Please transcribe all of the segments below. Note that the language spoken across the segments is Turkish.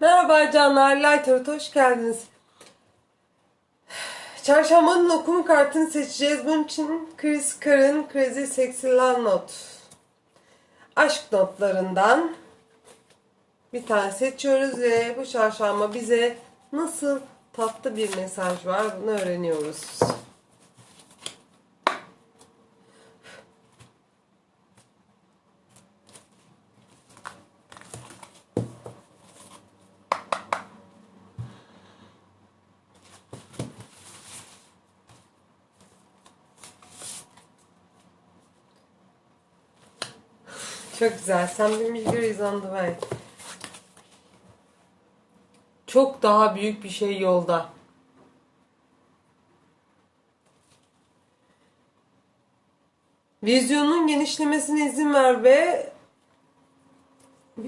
Merhaba canlar, Lighter'a hoş geldiniz. Çarşambanın okuma kartını seçeceğiz. Bunun için Chris Carr'ın Crazy Sexy Love Note. Aşk notlarından bir tane seçiyoruz ve bu çarşamba bize nasıl tatlı bir mesaj var bunu öğreniyoruz. Çok güzel. Sen bir Milgür izandı ben. Çok daha büyük bir şey yolda. Vizyonun genişlemesine izin ver ve e,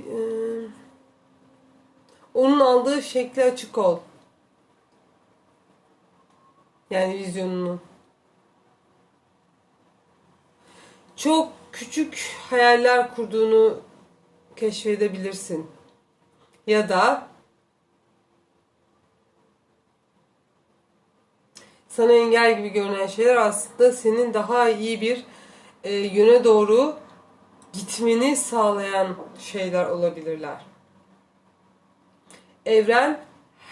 onun aldığı şekli açık ol. Yani vizyonunun. Çok küçük hayaller kurduğunu keşfedebilirsin. Ya da sana engel gibi görünen şeyler aslında senin daha iyi bir e, yöne doğru gitmeni sağlayan şeyler olabilirler. Evren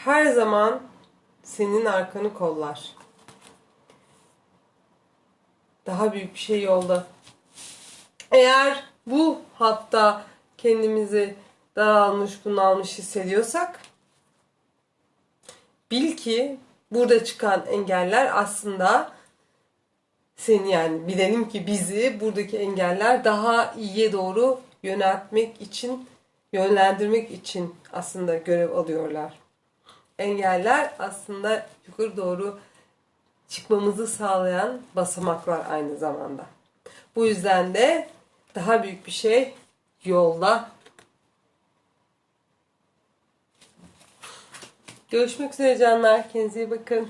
her zaman senin arkanı kollar. Daha büyük bir şey yolda. Eğer bu hatta kendimizi daralmış, bunalmış hissediyorsak bil ki burada çıkan engeller aslında seni yani bilelim ki bizi buradaki engeller daha iyiye doğru yöneltmek için, yönlendirmek için aslında görev alıyorlar. Engeller aslında yukarı doğru çıkmamızı sağlayan basamaklar aynı zamanda. Bu yüzden de daha büyük bir şey yolda. Görüşmek üzere canlar. Kendinize iyi bakın.